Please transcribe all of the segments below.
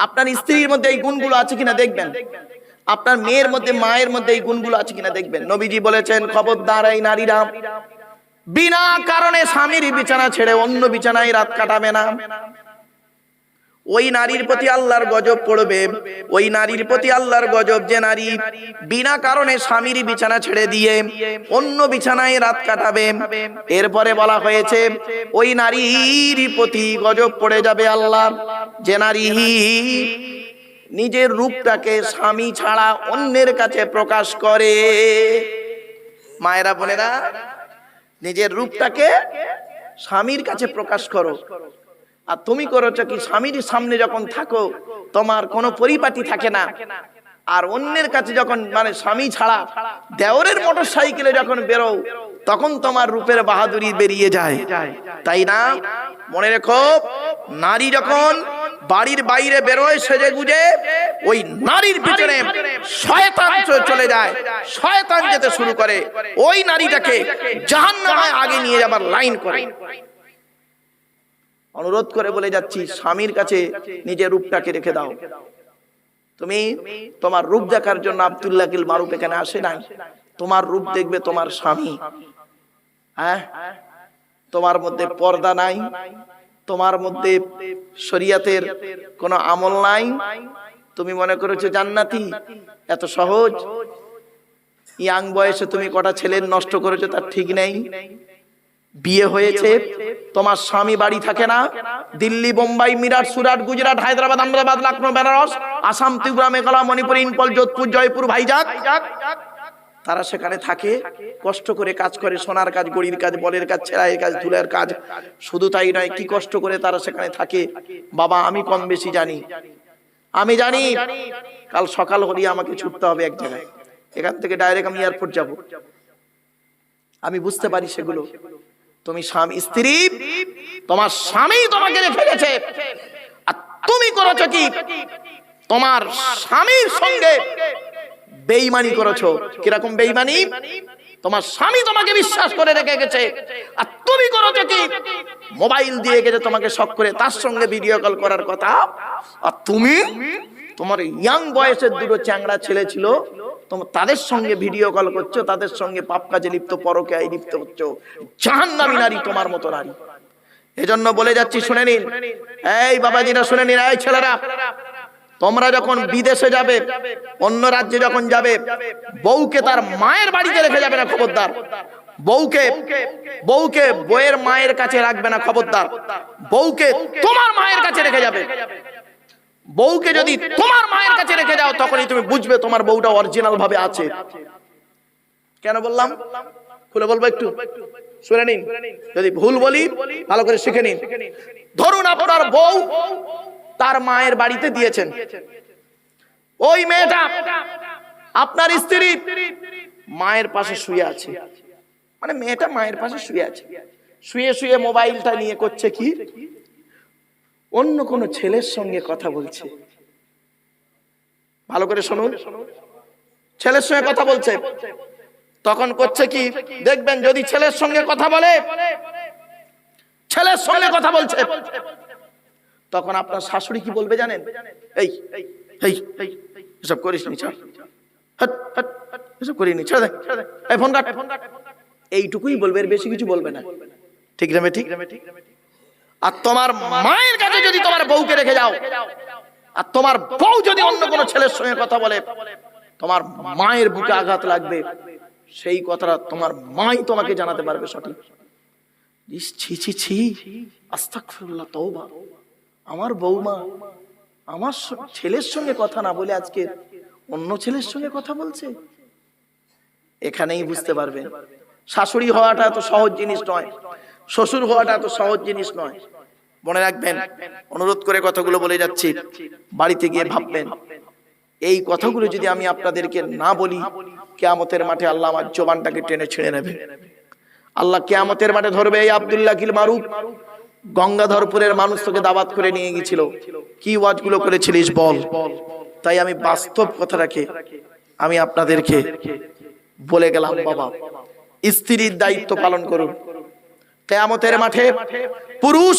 আপনার স্ত্রীর মধ্যে এই গুণগুলো আছে কিনা দেখবেন? আপনার মেয়ের মধ্যে মায়ের মধ্যে এই গুণগুলো আছে কিনা দেখবেন? নবীজি বলেছেন খবরদার এই নারীরা বিনা কারণে স্বামীর বিছানা ছেড়ে অন্য বিছানায় রাত কাটাবে না। ওই নারীর প্রতি আল্লাহর গজব পড়বে। ওই নারীর প্রতি আল্লাহর গজব যে নারী বিনা কারণে স্বামীর বিছানা ছেড়ে দিয়ে অন্য বিছানায় রাত কাটাবে। এরপরে বলা হয়েছে, ওই নারীর প্রতি গজব পড়ে যাবে আল্লাহ। যে নারী নিজের রূপটাকে স্বামী ছাড়া অন্যের কাছে প্রকাশ করে। মায়েরা বোনেরা, নিজের রূপটাকে স্বামীর কাছে প্রকাশ করো। আর তুমি করেছ কি? স্বামীর সামনে যখন থাকো, তোমার কোনো পরিপাটি থাকে না। আর অন্যের কাছে যখন মানে স্বামী ছাড়া দেওরের মোটর সাইকেলে যখন বেরো তখন তোমার রূপের বাহাদুরি বেরিয়ে যায়। তাই না? মনে রেখো, নারী যখন বাড়ির বাইরে বেরোয় সেজে গুজে, ওই নারীর পিছনে শয়তান চলে যায়। শয়তান যেতে শুরু করে। ওই নারীটাকে জাহান্নামায় আগে নিয়ে যাবার লাইন করে। অনুরোধ করে বলে যাচ্ছি স্বামীর কাছে নিজের রূপটাকে রেখে দাও। তুমি তোমার রূপ দেখার জন্য আব্দুল্লাহ গিল মারুফ এখানে আসে নাই। তোমার রূপ দেখবে তোমার স্বামী। হ্যাঁ? তোমার মধ্যে পর্দা নাই। তোমার মধ্যে শরিয়াতের কোনো আমল নাই। তুমি মনে করেছ জান্নাতি? এত সহজ? ইয়াং বয়সে তুমি কটা ছেলের নষ্ট করেছ তার ঠিক নেই। বিয়ে হয়েছে তোমার স্বামী বাড়ি থাকে না। দিল্লি বোম্বাই মিরাট সুরাট গুজরাট হায়দ্রাবাদ আহমেদাবাদ লখনৌ বেনারস আসাম ত্রিপুরা মেঘালয় মণিপুর ইম্ফল যোধপুর জয়পুর ভাইজাগ তারা সেখানে থাকে কষ্ট করে কাজ করে সোনার কাজ গড়ির কাজ বলের কাজ ছেড়াইয়ের কাজ ধুলের কাজ। শুধু তাই নয় কি কষ্ট করে তারা সেখানে থাকে। বাবা আমি কম বেশি জানি। আমি জানি। কাল সকাল হলেই আমাকে ছুটতে হবে এক জায়গায়। এখান থেকে ডাইরেক্ট আমি এয়ারপোর্ট যাব। আমি বুঝতে পারি সেগুলো। তুমি স্বামী, স্ত্রী, তোমার স্বামী তোমাকে গেছে। আর তুমি করেছ কি? তোমার স্বামীর সঙ্গে বেইমানি করেছ। কীরকম বেইমানি? তোমার স্বামী তোমাকে বিশ্বাস করে রেখে গেছে। আর তুমি করেছ কি? মোবাইল দিয়ে গেছে তোমাকে শখ করে, তার সঙ্গে ভিডিও কল করার কথা। আর তুমি তোমার ইয়াং বয়সের দুটো চ্যাংড়া ছেলে ছিল তাদের সঙ্গে ভিডিও কল করছ, তাদের সঙ্গে পাপ কাজে লিপ্ত, পরকে লিপ্ত হচ্ছ। জাহান্নামী নারী তোমার মতো নারী। এজন্য বলে যাচ্ছি, শুনে নিন। এই বাবাজিরা, শুনে নিন, এই ছেলেরা। তোমরা যখন বিদেশে যাবে, অন্য রাজ্যে যখন যাবে, বউকে তার মায়ের বাড়িতে রেখে যাবে না, খবরদার। বউকে বউকে বউয়ের মায়ের কাছে রাখবে না, খবরদার। বউকে তোমার মায়ের কাছে রেখে যাবে। বউকে যদি তোমার মায়ের কাছে রেখে যাও তখনই তুমি বুঝবে তোমার বউটা অরিজিনাল ভাবে আছে। কেন বললাম? খুলে বলব একটু। শুনে নিন। যদি ভুল বলি ভালো করে শিখে নিন। ধরুন আপনার বউ তার মায়ের বাড়িতে দিয়েছেন। ওই মেয়েটা আপনার স্ত্রী মায়ের পাশে শুয়ে আছে। মানে মেয়েটা মায়ের পাশে শুয়ে আছে। শুয়ে শুয়ে মোবাইলটা নিয়ে করছে কি? অন্য কোন ছেলের সঙ্গে কথা বলছে। ভালো করে শুনুন। ছেলের সঙ্গে কথা বলছে। তখন করছে কি? দেখবেন যদি ছেলের সঙ্গে কথা বলে, ছেলের সঙ্গে কথা বলছে। তখন আপনার শাশুড়ি কি বলবে জানেন? এই এই এসব করিস নি এসব করিনি ছেড়ে দে এই ফোন কাট। এইটুকুই বলবে, এর বেশি কিছু বলবে না। ঠিক রামে ঠিক? আর তোমার মায়ের কাছে যদি তোমার বউকে রেখে যাও, আর তোমার বউ যদি অন্য কোনো ছেলের সঙ্গে কথা বলে, তোমার মায়ের বুকে আঘাত লাগবে। সেই কথাটা তোমার মাই তোমাকে জানাতে পারবে সঠিক। ছি ছি ছি। আস্তাগফিরুল্লাহ, তওবা। আমার বৌমা আমার ছেলের সঙ্গে কথা না বলে আজকে অন্য ছেলের সঙ্গে কথা বলছে? এখানেই বুঝতে পারবেন শাশুড়ি হওয়াটা এত সহজ জিনিস নয়। শ্বশুর হওয়াটা এত সহজ জিনিস নয়। মনে রাখবেন, অনুরোধ করে কথাগুলো বলে যাচ্ছি, বাড়িতে গিয়ে ভাববেন, এই কথাগুলো যদি আমি আপনাদেরকে না বলি, কেয়ামতের মাঠে আল্লাহ আমার জবানটাকে টেনে ছেড়ে নেবে। আল্লাহ কেয়ামতের মাঠে ধরবে এই আব্দুল্লাহ কিল মারুফ। গঙ্গাধরপুরের মানুষ তোকে দাবাত করে নিয়ে গেছিল কি ওয়াজগুলো করেছিলিস বল? তাই আমি বাস্তব কথা কথাটাকে আমি আপনাদেরকে বলে গেলাম, বাবা। স্ত্রীর দায়িত্ব পালন করুন। কেয়ামতের মাঠে পুরুষ,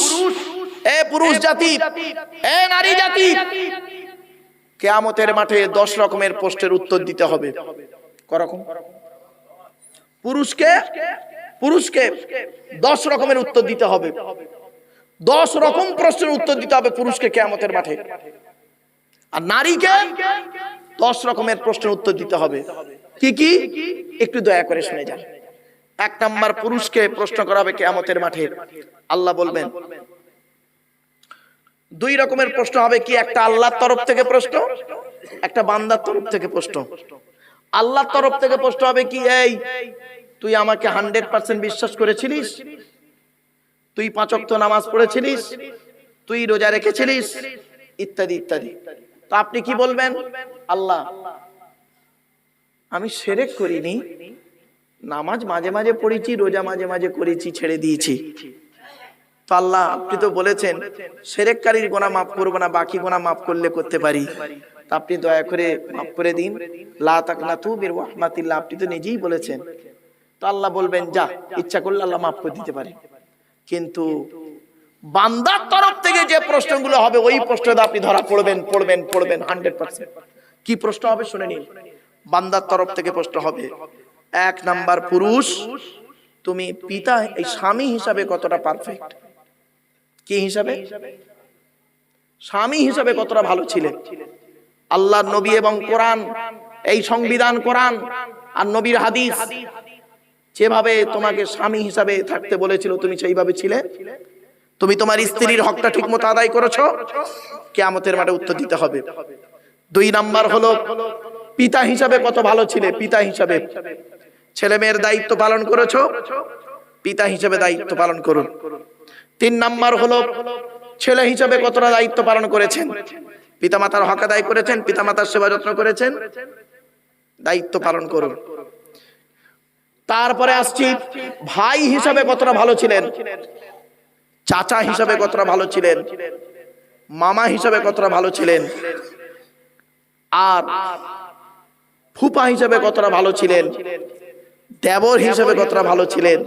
এ পুরুষ জাতি, এ নারী জাতি, কেয়ামতের মাঠে দশ রকমের প্রশ্নের উত্তর দিতে হবে। করকম। পুরুষকে পুরুষকে দশ রকমের উত্তর দিতে হবে। দশ রকম প্রশ্নের উত্তর দিতে হবে পুরুষকে কেয়ামতের মাঠে। আর নারীকে দশ রকমের প্রশ্নের উত্তর দিতে হবে। কি কি? একটু দয়া করে শুনে যান। এক নাম্বার পুরুষকে প্রশ্ন করা হবে কেয়ামতের মাঠে। আল্লাহ বলবেন দুই রকমের প্রশ্ন হবে কি একটা আল্লাহর তরফ থেকে প্রশ্ন একটা বান্দার তরফ থেকে প্রশ্ন। আল্লাহর তরফ থেকে প্রশ্ন হবে কি এই তুই আমাকে হান্ড্রেড পার্সেন্ট বিশ্বাস করেছিলিস? তুই পাঁচক্ত নামাজ পড়েছিলিস? তুই রোজা রেখেছিলিস? ইত্যাদি ইত্যাদি। তো আপনি কি বলবেন? আল্লাহ আমি সেরেক করিনি নামাজ মাঝে মাঝে পড়েছি, রোজা মাঝে মাঝে করেছি, ছেড়ে দিয়েছি। তো আল্লাহ, আপনি তো বলেছেন, সেরেককারীর গোনা মাফ করব না, বাকি গোনা মাফ করলে করতে পারি। আপনি দয়া করে মাফ করে দিন। আপনি তো নিজেই বলেছেন। তো আল্লাহ বলবেন, যা, ইচ্ছা করলে আল্লাহ মাফ করে দিতে পারে। কিন্তু বান্দার তরফ থেকে যে প্রশ্নগুলো হবে, ওই প্রশ্নটা আপনি ধরা পড়বেন পড়বেন পড়বেন হান্ড্রেড পার্সেন্ট কি প্রশ্ন হবে, শুনে নিন। বান্দার তরফ থেকে প্রশ্ন হবে এক নাম্বার পুরুষ, তুমি পিতা, এই স্বামী হিসাবে কতটা পারফেক্ট কি হিসাবে? স্বামী হিসাবে কতটা ভালো ছিলেন আল্লাহ নবী এবং কোরআন, এই সংবিধান কোরআন আর নবীর হাদিস। যেভাবে তোমাকে স্বামী হিসাবে থাকতে বলেছিল, তুমি সেইভাবে ছিলে? তুমি তোমার স্ত্রীর হকটা ঠিকমতো আদায় করেছ? কেয়ামতের মাঠে উত্তর দিতে হবে। দুই নাম্বার হলো, পিতা হিসাবে কত ভালো ছিলে? পিতা হিসাবে। ছেলে মেয়ের দায়িত্ব পালন করেছ, পিতা হিসাবে দায়িত্ব পালন করুন। তিন নাম্বার হলো, ছেলে হিসাবে কতটা দায়িত্ব পালন করেছেন? পিতামাতার হক আদায় করেছেন, পিতামাতার সেবা যত্ন করেছেন, দায়িত্ব পালন করুন। তারপরে আসছি, ভাই হিসাবে কতটা ভালো ছিলেন? চাচা হিসাবে কতটা ভালো ছিলেন? মামা হিসাবে কতটা ভালো ছিলেন? আর ফুপা হিসাবে কতটা ভালো ছিলেন? দেবর হিসাবে কতটা ভালো ছিলেন?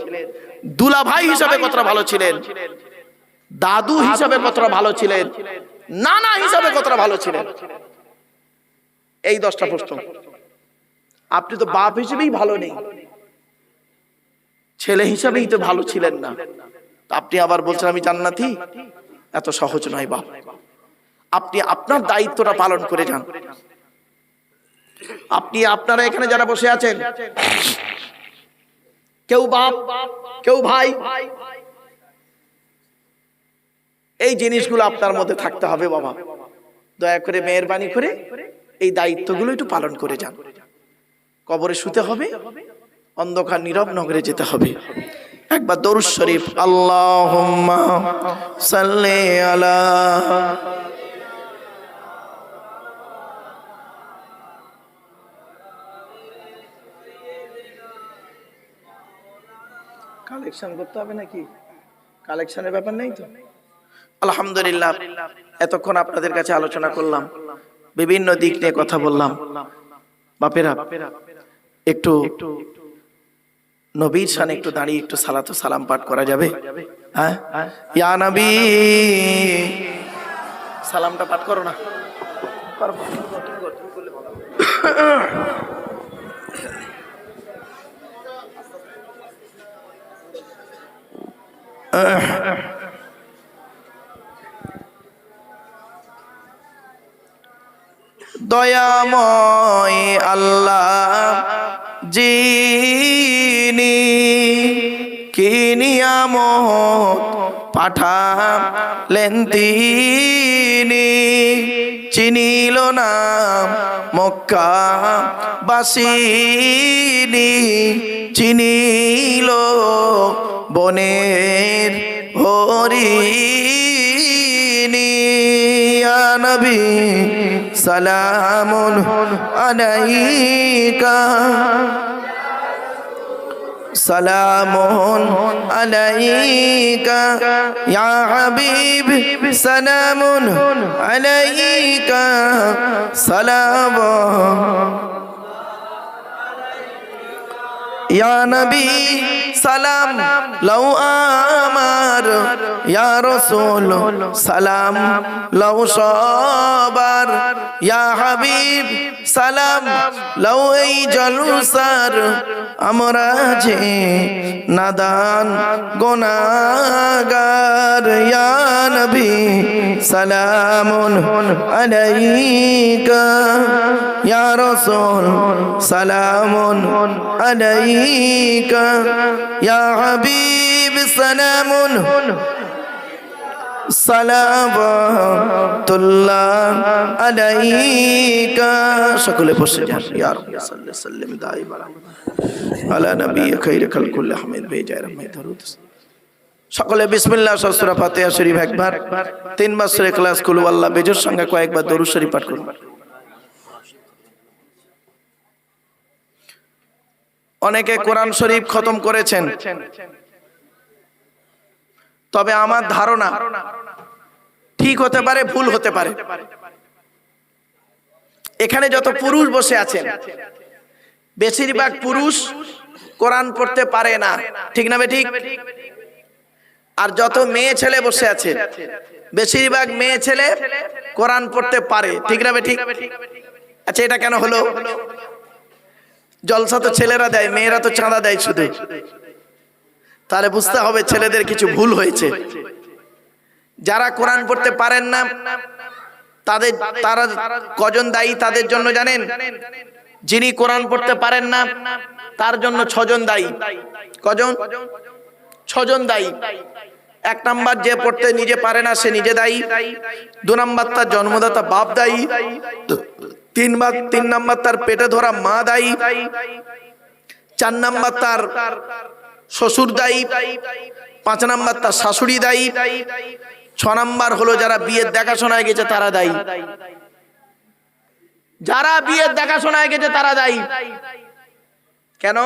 দুলা ভাই হিসাবে কতটা ভালো ছিলেন? দাদু হিসাবে কতটা ভালো ছিলেন? নানা হিসাবে কতটা ভালো ছিলেন? এই দশটা প্রশ্ন। আপনি তো বাপ হিসেবেই ভালো নেই। ছেলে হিসাবেই তো ভালো ছিলেন না। আপনি আবার বলছেন আমি জান্নাতি? এত সহজ নয় বাপ। আপনি আপনার দায়িত্বটা পালন করে যান। আপনি আপনারা এখানে যারা বসে আছেন। কেউ বাপ, কেউ ভাই। এই জিনিসগুলো আপনার মধ্যে থাকতে হবে বাবা। দয়া করে মেহরবানি করে এই দায়িত্বগুলো একটু পালন করে যান। কবরে শুতে হবে, অন্ধকার নীরব নগরে যেতে হবে। একবার দরুদ শরীফ আল্লাহ সাল্লি আলা কালেকশন করতে হবে নাকি? কালেকশনের ব্যাপার নেই তো? আলহামদুলিল্লাহ, এতক্ষণ আপনাদের কাছে আলোচনা করলাম, বিভিন্ন দিক নিয়ে কথা বললাম। বাপেরা, একটু নবীর শানে একটু দাঁড়িয়ে একটু সালাতু সালাম পাঠ করা যাবে? হ্যাঁ? সালামটা পাঠ করো না। করো। দয়াময় আল্লাহ জিনি কি নিয়ামত পাঠালেন তিনি চিনিল না মক্কা বাসিনি চিনিল বনের হরিণী নবী সালামুন আলাইকা। সালামুন আলাইকা ইয়া হাবিব সালামুন আলাইকা। সালাম। ইয়া নবী সালাম লও আমার, ইয়া রসুল, সালাম লও সবার, ইয়া হাবিব, সালাম লও এই জলসার, আমরা যে নাদান, গোনাগার, ইয়া নবী, সালামুন আলাইকা, ইয়া রাসূল, সালামুন আলাইকা। ইয়া হাবিব, সালামুন। সালামাতুল্লাহ আলাইকা। সকলে বসে যান। ইয়া রাব্বি, সাল্লি, সাল্লিম দাইমান আলা নবী খাইর খালকুল আহমেদ, বেজায় রহমত দরুদ। সকলে বিসমিল্লাহ সূরা ফাতিহা শরীফ একবার। তিনবার সূরা ইখলাস কুল আল্লাহ বেজোর সঙ্গে কয়েকবার দরুদ শরীফ পাঠ করুন। অনেকে কোরআন শরীফ খতম করেছেন। তবে আমার ধারণা ঠিক হতে পারে, ভুল হতে পারে। এখানে যত পুরুষ বসে আছেন, বেশিরভাগ পুরুষ কোরআন পড়তে পারে না। ঠিক না ঠিক? আর যত মেয়ে ছেলে বসে আছে, বেশিরভাগ মেয়ে ছেলে কোরআন পড়তে পারে। ঠিক না ঠিক? আচ্ছা এটা কেন হলো? জলসা তো ছেলেরা দেয়, মেয়েরা তো চাঁদা দেয় শুধু। তাহলে বুঝতে হবে ছেলেদের কিছু ভুল হয়েছে। যারা কোরআন পড়তে পারেন না, তাদের, তারা কজন দায়ী তাদের জন্য জানেন? যিনি কোরআন পড়তে পারেন না, তার জন্য ছজন দায়ী। কজন? ছজন দায়ী। এক নাম্বার যে পড়তে নিজে পারে না, সে নিজে দায়ী। দু নাম্বার তার জন্মদাতা বাপ দায়ী। তিনবার তিন নাম্বার তার পেটে ধরা মা দায়ী, চার নাম্বার তার শ্বশুর দায়ী, পাঁচ নাম্বার তার শাশুড়ি দায়ী, ছ নাম্বার হলো যারা বিয়ের দেখাশোনায় গেছে তারা দায়ী। যারা বিয়ের দেখাশোনায় গেছে তারা দায়ী। কেন?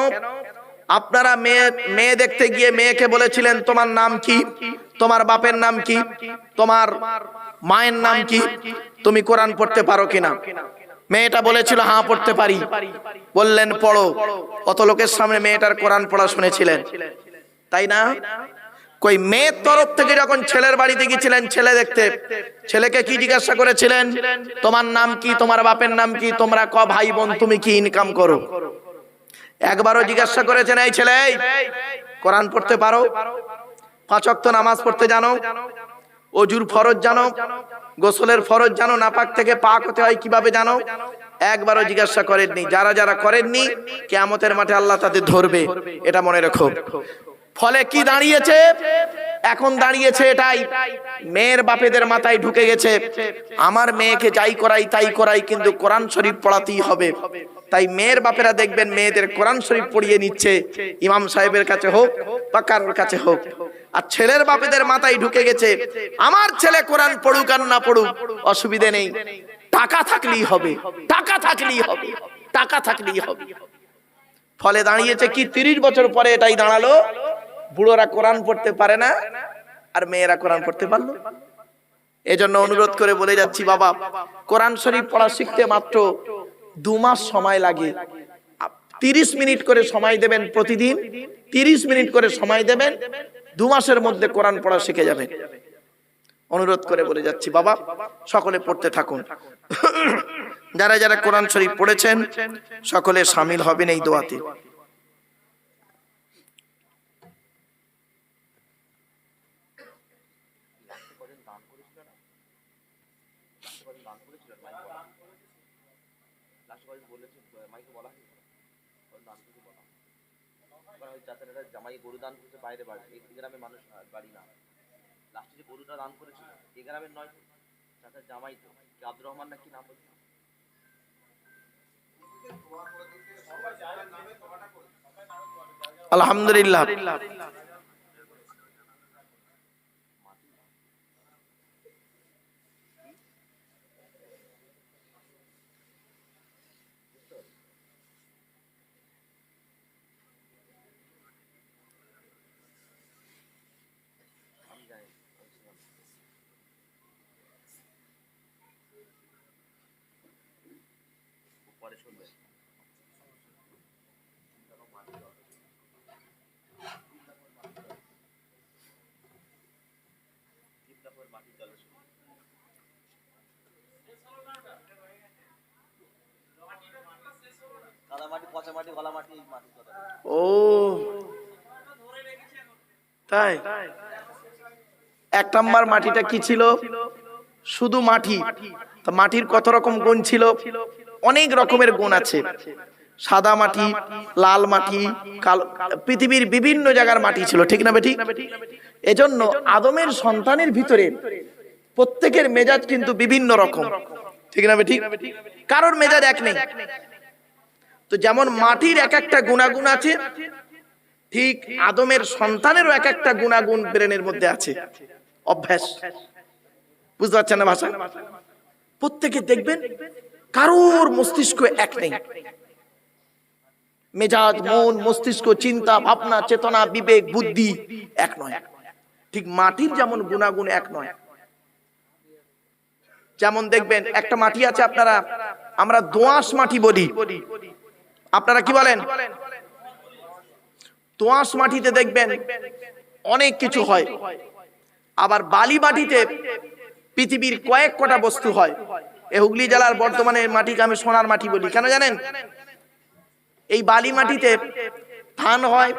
আপনারা মেয়ে মেয়ে দেখতে গিয়ে মেয়েকে বলেছিলেন, তোমার নাম কি? তোমার বাপের নাম কি? তোমার মায়ের নাম কি? তুমি কোরআন পড়তে পারো কিনা? মেয়েটা বলেছিল হ্যাঁ পড়তে পারি। বললেন, পড়ো। অত লোকের সামনে মেয়েটার কোরআন পড়া শুনেছিলেন। তাই না? কই, মেয়ের তরফ থেকে যখন ছেলের বাড়িতে গিয়েছিলেন ছেলে দেখতে, ছেলেকে কি জিজ্ঞাসা করেছিলেন? তোমার নাম কি? তোমার বাপের নাম কি? তোমরা ক ভাই বোন তুমি কি ইনকাম করো? একবারও জিজ্ঞাসা করেছেন, এই ছেলে কোরআন পড়তে পারো? পাঁচ ওয়াক্ত নামাজ পড়তে জানো? অজুর ফরজ জানো? গোসলের ফরজ জানো? নাপাক থেকে পাক হতে হয় কীভাবে জানো? একবারও জিজ্ঞাসা করেননি। যারা যারা করেননি, কেয়ামতের মাঠে আল্লাহ তাদের ধরবে। এটা মনে রেখো। ফলে কি দাঁড়িয়েছে? এখন দাঁড়িয়েছে এটাই। মেয়ের বাপেদের মাথায় ঢুকে গেছে। আমার মেয়েকে যাই করাই, তাই করাই, কিন্তু কোরআন শরীফ পড়াতেই হবে। তাই মেয়ের বাপেরা দেখবেন মেয়েদের কোরআন শরীফ পড়িয়ে নিচ্ছে। ইমাম সাহেবের কাছে হোক বা কারোর কাছে হোক। আর ছেলের বাপেদের মাথায় ঢুকে গেছে। আমার ছেলে কোরআন পড়ুক আর না পড়ুক, অসুবিধে নেই। টাকা থাকলেই হবে, টাকা থাকলেই হবে, টাকা থাকলেই হবে। ফলে দাঁড়িয়েছে কি তিরিশ বছর পরে এটাই দাঁড়াল। বুড়োরা কোরআন পড়তে পারে না, আর মেয়েরা কোরআন পড়তে পারল। এজন্য অনুরোধ করে বলে যাচ্ছি, বাবা, কোরআন শরীফ পড়া শিখতে মাত্র দু মাস সময় লাগে। তিরিশ মিনিট করে সময় দেবেন প্রতিদিন, তিরিশ মিনিট করে সময় দেবেন দু মাসের মধ্যে কোরআন পড়া শিখে যাবেন অনুরোধ করে বলে যাচ্ছি, বাবা, সকলে পড়তে থাকুন। যারা যারা কোরআন শরীফ পড়েছেন, সকলে সামিল হবেন এই দোয়াতে। জামাই গরু দান বাইরে এই গ্রামে মানুষ বাড়ি না। লাস্টে যে গরুটা দান করেছিল এ গ্রামের নয় তো চাচার জামাই তো। কি আব্দুর রহমান নাকি নাম বলছে? আলহামদুলিল্লাহ আমি জানি আমি ছিলাম। পরে শুনবে পচা মাটি গলা মাটি এই মাটির কথা ও, তাই? এক নাম্বার মাটিটা কি ছিল? শুধু মাটি। তা মাটির কত রকম গুণ ছিল? অনেক রকমের গুণ আছে। সাদা মাটি, লাল মাটি, কালো, পৃথিবীর বিভিন্ন জায়গার মাটি ছিল, ঠিক না বেঠিক? এজন্য আদমের সন্তানের ভিতরে প্রত্যেকের মেজাজ কিন্তু বিভিন্ন রকম, ঠিক না বেঠিক? কারোর মেজাজ এক নেই। তো যেমন মাটির এক একটা গুণাগুণ আছে, ঠিক আদমের সন্তানেরও এক একটা গুণাগুণ ব্রেনের মধ্যে আছে। অভ্যাস। বুঝতে পারছেন না ভাষা? প্রত্যেকে দেখবেন কারোর মস্তিষ্ক এক নেই। মেজাজ, মন, মস্তিষ্ক, চিন্তা, ভাবনা, চেতনা, বিবেক, বুদ্ধি এক নয়। ঠিক মাটির যেমন গুণাগুণ এক নয়। যেমন দেখবেন একটা মাটি আছে আপনারা, আমরা দোআঁশ মাটি বলি। আপনারা কি বলেন? দোআঁশ মাটিতে দেখবেন অনেক কিছু হয়। আবার বালি মাটিতে পৃথিবীর কয়েক কটা বস্তু হয়। এই হুগলি জেলার বর্তমানে মাটিকে আমি সোনার মাটি বলি। কেন জানেন? এই বালি মাটিতে ধান হয়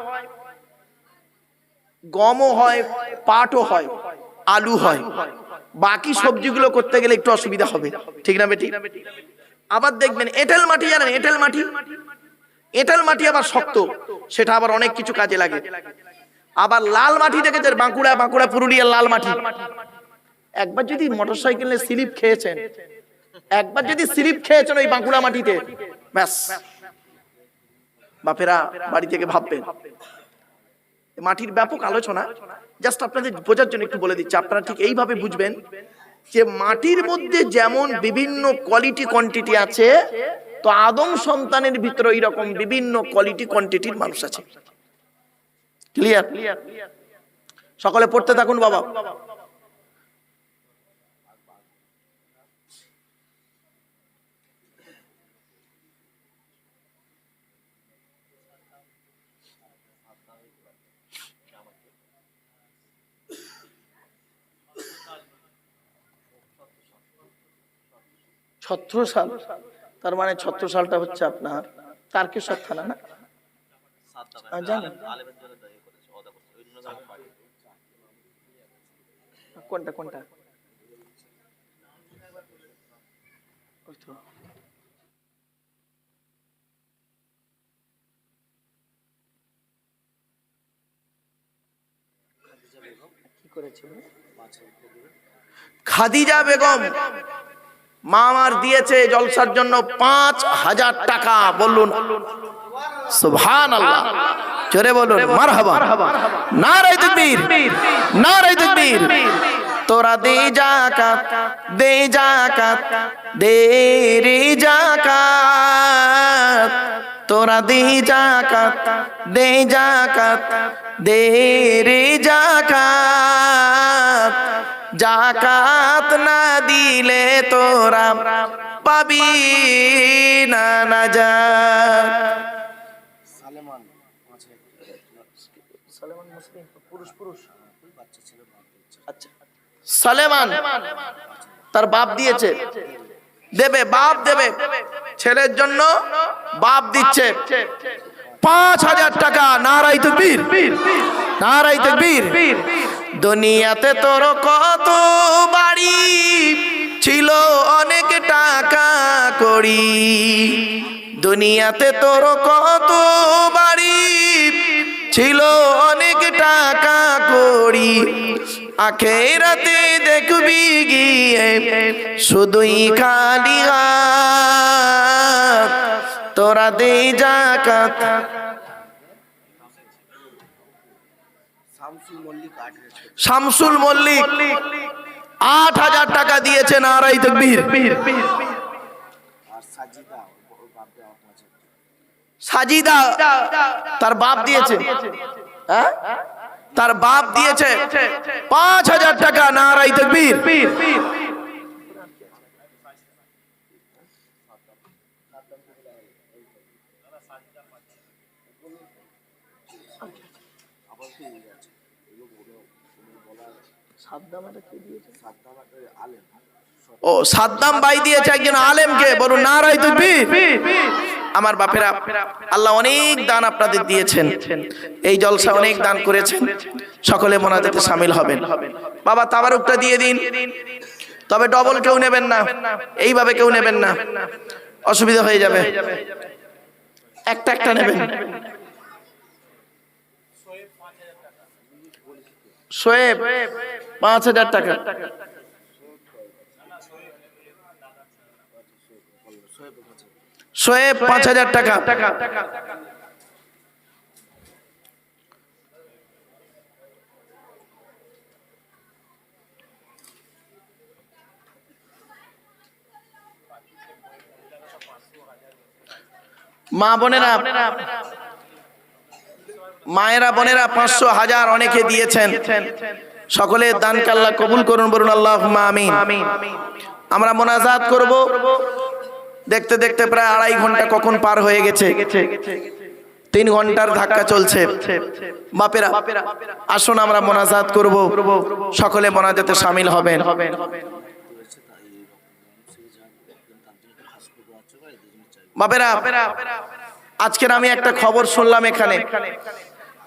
গমও হয় পাটও হয় আলু হয়। বাকি সবজিগুলো করতে গেলে একটু অসুবিধা হবে। ঠিক না বেটি? আবার দেখবেন এঁটেল মাটি জানেন এঁটেল মাটি? এঁটেল মাটি আবার শক্ত, সেটা আবার অনেক কিছু কাজে লাগে। আবার লাল মাটি দেখেছেন বাঁকুড়া বাঁকুড়া, পুরুলিয়ার লাল মাটি। একবার যদি মোটরসাইকেলে স্লিপ খেয়েছেন, একবার যদি স্লিপ খেয়েছেন ওই বাঁকুড়া মাটিতে, ব্যাস। বাপেরা বাড়ি থেকে ভাববেন। মাটির ব্যাপক আলোচনা, জাস্ট আপনাদের বোঝার জন্য একটু বলে দিচ্ছি। আপনারা ঠিক এইভাবে বুঝবেন যে মাটির মধ্যে যেমন বিভিন্ন কোয়ালিটি কোয়ান্টিটি আছে তো আদম সন্তানের ভিতরে এরকম বিভিন্ন কোয়ালিটি কোয়ান্টিটির মানুষ আছে। ক্লিয়ার সকলে পড়তে থাকুন বাবা। ছত্রসাল তার মানে ছত্রসালটা হচ্ছে আপনার তারকেশ্বর থানা না? তাকে বাড়ি কোনটা কোনটা? খাদিজা বেগম। মা আমার দিয়েছে জলসার জন্য পাঁচ হাজার টাকা। বলুন সুবহান আল্লাহ জোরে বলুন, মারহাবা। নারাই তকবীর নারাই তকবীর। তোরা দে জাকাত দে জাকাত দে রে জাকাত তোরা দে দে দে রে জাকাত না দিলে তোরা পাবি না না পুরুষ আচ্ছা। সালেমান তার বাপ দিয়েছে। দেবে বাপ দেবে। ছেলের জন্য বাপ দিচ্ছে। পাঁচ হাজার টাকা নারাই তকবীর। নারাই তকবীর। দুনিয়াতে তোর কত বাড়ি? ছিল অনেক টাকা করি দুনিয়াতে তোর কত বাড়ি? ছিল অনেক টাকা করি আখেরাতে দেখবি গিয়ে শুধুই খালি তোরা দে জাকাত শামসুল মল্লিক আঠেরো শামসুল মল্লিক আট হাজার টাকা দিয়েছে আড়াই তকবীর। সাজিদা, তার বাপ দিয়েছে। হ্যাঁ? তার বাপ দিয়েছে। পাঁচ হাজার টাকা নারাই তকবীর। ও, সাদ্দাম বাই দিয়েছে একজন আলেমকে। বলুন নারাই তকবীর আমার বাপেরা, আল্লাহ অনেক দান আপনাদের দিয়েছেন। এই জলসা অনেক দান করেছেন। সকলে মোনাজাতে সামিল হবেন। বাবা, তাবারুকটা দিয়ে দিন। তবে ডবল কেউ নেবেন না। এইভাবে কেউ নেবেন না। অসুবিধা হয়ে যাবে। একটা একটা নেবেন। শোয়েব পাঁচ হাজার টাকা। শোয়েব পাঁচ হাজার টাকা। মা বোনেরা মায়েরা বোনেরা পাঁচশো হাজার অনেকে দিয়েছেন। সকলে দান কাল্লা কবুল করুন বলুন আল্লাহ আমিন। আমরা মোনাজাত করব। দেখতে দেখতে প্রায় আড়াই ঘণ্টা কখন পার হয়ে গেছে। তিন ঘণ্টার ধাক্কা চলছে। বাপেরা আসুন আমরা মোনাজাত করব। সকলে মোনাজাতে সামিল হবেন। বাপেরা আজকের আমি একটা খবর শুনলাম এখানে।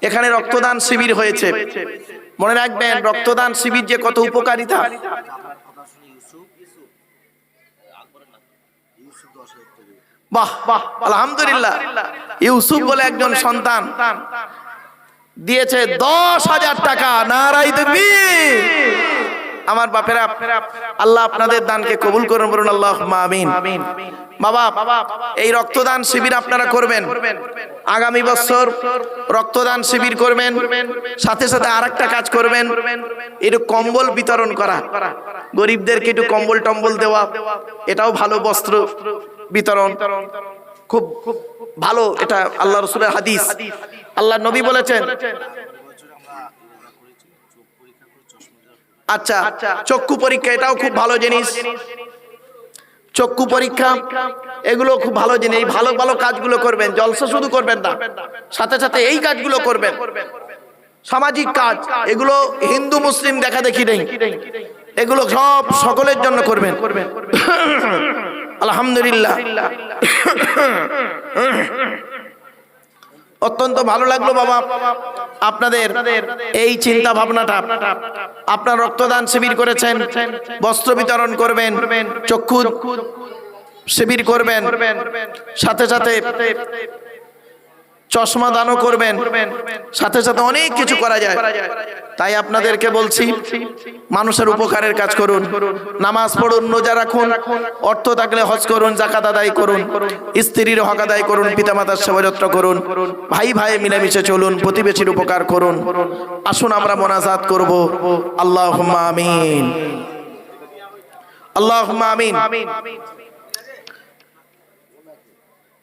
এখানে রক্তদান শিবির হয়েছে। মনে রাখবেন, রক্তদান শিবির যে কত উপকারিতা। বাহ বাহ, আলহামদুলিল্লাহ। ইউসুফ বলে একজন সন্তান দিয়েছে দশ হাজার টাকা। নারাই দেখবি আমার বাপেরা, আল্লাহ আপনাদের দানকে কবুল করুন, বলুন আল্লাহ আমিন। বাবা, এই রক্তদান শিবির আপনারা করবেন। আগামী বছর রক্তদান শিবির করবেন। সাথে সাথে আর কাজ করবেন। একটু কম্বল বিতরণ করা। গরিবদেরকে একটু কম্বল টম্বল দেওয়া। এটাও ভালো বস্ত্র বিতরণ। খুব খুব ভালো এটা আল্লাহ রসুলের হাদিস। আল্লাহ নবী বলেছেন আচ্ছা চক্ষু পরীক্ষা, এটাও খুব ভালো জিনিস। চক্ষু পরীক্ষা, এগুলো খুব ভালো জিনিস। এই ভালো ভালো কাজগুলো করবেন, জলসা শুধু করবেন না, সাথে সাথে এই কাজগুলো করবেন। সামাজিক কাজ, এগুলো হিন্দু, মুসলিম দেখা দেখি নেই। এগুলো সব সকলের জন্য করবেন। আলহামদুলিল্লাহ। অত্যন্ত ভালো লাগল বাবা। আপনাদের এই চিন্তা ভাবনাটা আপনার রক্তদান শিবির করেছেন, বস্ত্র বিতরণ করবেন, চক্ষু শিবির করবেন, সাথে সাথে চশমা দানও করবেন। সাথে সাথে অনেক কিছু করা যায়। তাই আপনাদেরকে বলছি, মানুষের উপকারের কাজ করুন। নামাজ পড়ুন, রোজা রাখুন, অর্থ থাকলে হজ করুন জাকাত আদায় করুন, স্ত্রীর হক আদায় করুন, পিতামাতার সেবা যত্ন করুন, ভাই ভাই মিলেমিশে চলুন, প্রতিবেশীর উপকার করুন। আসুন আমরা মোনাজাত করব। আল্লাহ আমিন। আল্লাহ আমিন।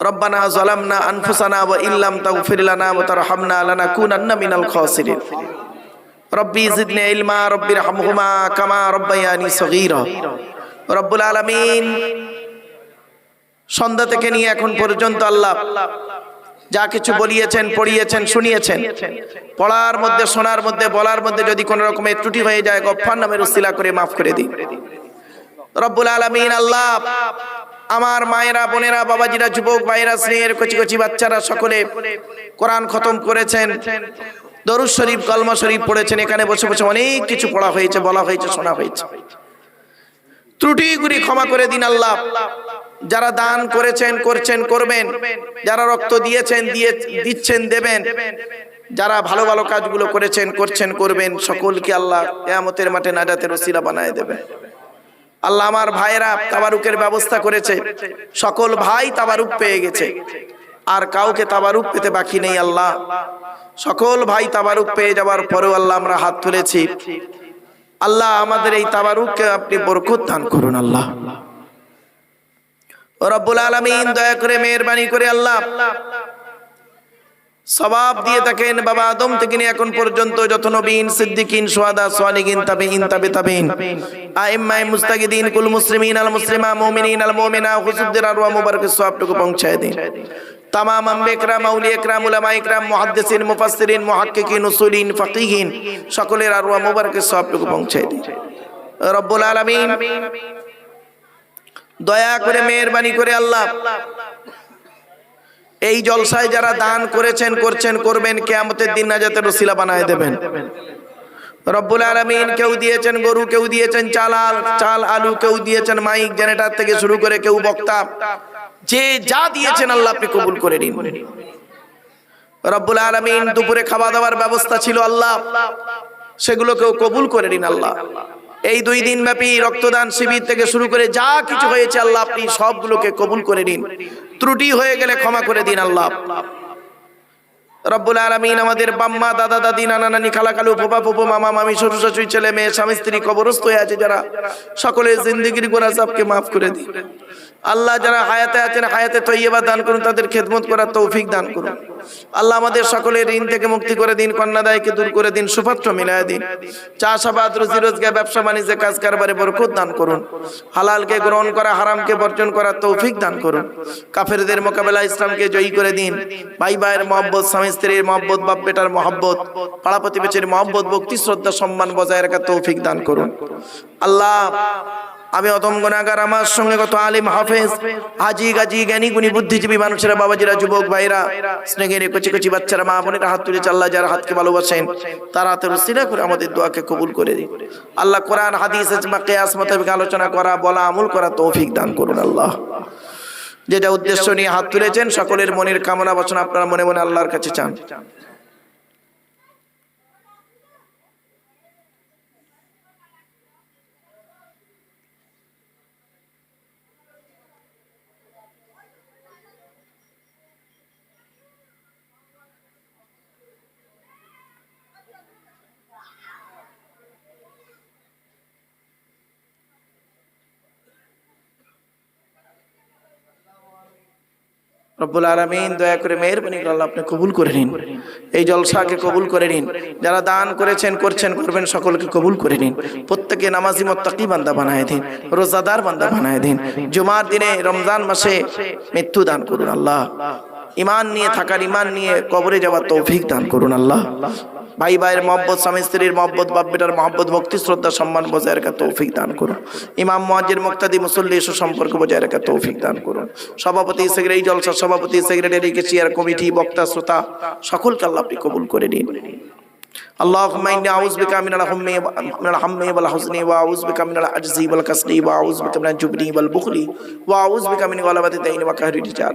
রব্বানা জালামনা আনফুসানা ওয়া ইল্লাম তাগফির লানা ওয়া তারহামনা লানাকুনান্না মিনাল খাসিরিন। রব্বি জিদনি ইলমা, রব্বি রহমহুমা, কামা রব্বায়ানি সগীরা। রব্বুল আলামিন, সন্ধ্যা থেকে নিয়ে এখন পর্যন্ত আল্লাহ যা কিছু বলিয়েছেন, পড়িয়েছেন, শুনিয়েছেন, পড়ার মধ্যে, শোনার মধ্যে, বলার মধ্যে যদি কোনো রকমের ত্রুটি হয়ে যায়, গফফার নামের উসিলা করে মাফ করে দিই রব্বুল আলামিন আল্লাহ আমার মায়েরা, বোনেরা, বাবাজিরা, যুবক ভাইরা স্নেহের কচি কচি বাচ্চারা সকলে কোরআন খতম করেছেন। দরুদ শরীফ, কলমা শরীফ পড়েছেন। এখানে বসে বসে অনেক কিছু পড়া হয়েছে, বলা হয়েছে, শোনা হয়েছে। ত্রুটিগুলি ক্ষমা করে দিন আল্লাহ। যারা দান করেছেন, করছেন, করবেন। যারা রক্ত দিয়েছেন, দিয়ে দিচ্ছেন, দেবেন। যারা ভালো ভালো কাজগুলো করেছেন, করছেন, করবেন, সকলকে আল্লাহ কেয়ামতের মাঠে নাজাতের ওসিলা বানায় দেবে আল্লাহ আমার ভাইরা তাবারুকের ব্যবস্থা করেছে। সকল ভাই তাবারুক পেয়ে গেছে। আর কাউকে তাবারুক পেতে বাকি নেই আল্লাহ। সকল ভাই তাবারুক পেয়ে যাওয়ার পরেও আল্লাহ আমরা হাত তুলেছি। আল্লাহ আমাদের এই তাবারুককে আপনি বরকত দান করুন আল্লাহ। রব্বুল আলামিন, দয়া করে মেহেরবানি করে আল্লাহ। সবাব দিয়ে থাকেন বাবা আদম থেকে নিয়ে এখন পর্যন্ত যত নবীন, সিদ্দিকিন সোয়াদা সোয়ালিগিন তাবিইন তাবে তাবিন আইম্মায়ে মুস্তাগিদিন, কুল মুসলিমিন, আল মুসলিমা, মুমিনিন, আল মুমিনা হুজুরদের আরওয়া মুবারক সওয়াবটুকু পৌঁছায় দিন। তামাম আম্বেকরাম আউলিয়া একরাম উলামা একরাম মুহাদ্দিসিন, মুফাসসিরিন, মুহাক্কিকিন, উসুলিন, ফাকিহিন, সকলের আরওয়া মুবারক সওয়াবটুকু পৌঁছায় দিন। রব্বুল আলামিন, দয়া করে মেহেরবানি করে আল্লাহ এই জলসায় যারা দান করেছেন, করছেন, করবেন, কেয়ামতের দিন নাজাতের রসিলা বানায় দেবেন। রব্বুল আলমিন কেউ দিয়েছেন গরু, কেউ দিয়েছেন চাল, আল, চাল, আলু, কেউ দিয়েছেন মাইক জেনেটার থেকে শুরু করে কেউ বক্তা। যে যা দিয়েছেন আল্লাহ আপনি কবুল করে নিন। রব্বুল আলমিন দুপুরে খাওয়া দাওয়ার ব্যবস্থা ছিল আল্লাহ। সেগুলোকেও কবুল করে নিন আল্লাহ। এই দুই দিন ব্যাপী রক্তদান শিবির থেকে শুরু করে যা কিছু হয়েছে আল্লাহ, আপনি সবগুলোকে কবুল করে নিন। ত্রুটি হয়ে গেলে ক্ষমা করে দিন আল্লাহ। রব্বুল আলমিন আমাদের বাম্মা, দাদা, দাদি, নানা, নানি, খালা কালু ফুপা ফুপু মামা, মামি, শ্বশুর, শাশুড়ি, ছেলে, মেয়ে, স্বামী, স্ত্রী, কবরস্থ হয়ে আছে যারা। সকলের জিন্দিগির গোনা সবকে মাফ করে দিন। আল্লাহ যারা হায়াতে আছেন, হায়াতে তৈয়বা দান করুন, তাদের খেদমত করার তৌফিক দান করুন। আল্লাহ আমাদের সকলের ঋণ থেকে মুক্তি করে দিন, কন্যাদায়কে দূর করে দিন, সুপাত্র মিলায় দিন। চাষাবাদ রুজি রোজগার ব্যবসা, বাণিজ্যে কাজ কারবারে বরকত দান করুন। হালালকে গ্রহণ করা, হারামকে বর্জন করার তৌফিক দান করুন। কাফেরদের মোকাবেলা ইসলামকে জয়ী করে দিন। ভাই ভাইয়ের মহব্বত, স্বামী স্ত্রীর মহব্বত, বাপ বেটার মহব্বত, পাড়া প্রতিবেশীর মহব্বত, ভক্তি, শ্রদ্ধা, সম্মান বজায় রাখার তৌফিক দান করুন। আল্লাহ আমি অতম গুণাগার, আমার সঙ্গে কত আলিম, হাফেজ, হাজি, গাজি, জ্ঞানী, গুণী, বুদ্ধিজীবী মানুষেরা, বাবাজিরা, যুবক ভাইরা, স্নেহের কচি কচি বাচ্চারা, মা বোনেরা হাত তুলে আল্লাহ যারা হাতকে ভালোবাসেন, তারা হাতের সিরা করে আমাদের দোয়াকে কবুল করে দিন। আল্লাহ কোরআন, হাদিস বা কেয়াস মোতাবেক আলোচনা করা, বলা, আমল করা তৌফিক দান করুন আল্লাহ। যেটা উদ্দেশ্য নিয়ে হাত তুলেছেন, সকলের মনের কামনা বাসনা আপনারা মনে মনে আল্লাহর কাছে চান। রব্বুল আলমিন দয়া করে মেয়ের বনি আল্লাহ আপনি কবুল করে নিন। এই জলসাকে কবুল করে নিন। যারা দান করেছেন, করছেন, করবেন, সকলকে কবুল করে নিন। প্রত্যেকে নামাজি মোত্তাকি বান্দা বানায় দিন, রোজাদার বান্দা বানায় দিন। জুমার দিনে রমজান মাসে মৃত্যু দান করুন আল্লাহ। ইমান নিয়ে থাকার ইমান নিয়ে কবরে যাওয়ার তৌফিক দান করুন আল্লাহ। ভাই ভাইয়ের মহব্বত স্বামী স্ত্রীর মহব্বত বাপ বেটার মহব্বত ভক্তি শ্রদ্ধা সম্মান বজায় রাখা তৌফিক দান করুন ইমাম মহাজির মুক্তাদি মুসল্লি সুসম্পর্ক বজায় রাখা তৌফিক দান করুন সভাপতি সেক্রেটারি জলসা সভাপতি সেক্রেটারি চেয়ার কমিটি বক্তা শ্রোতা সকলকে আল্লাহ আপনি কবুল করে দিন اللهم إني أعوذ بك من الهم من الهم والحزن وأعوذ بك من العجز والكسل وأعوذ بك من الجبن والبخل وأعوذ بك من غلبة الدين وقهر الرجال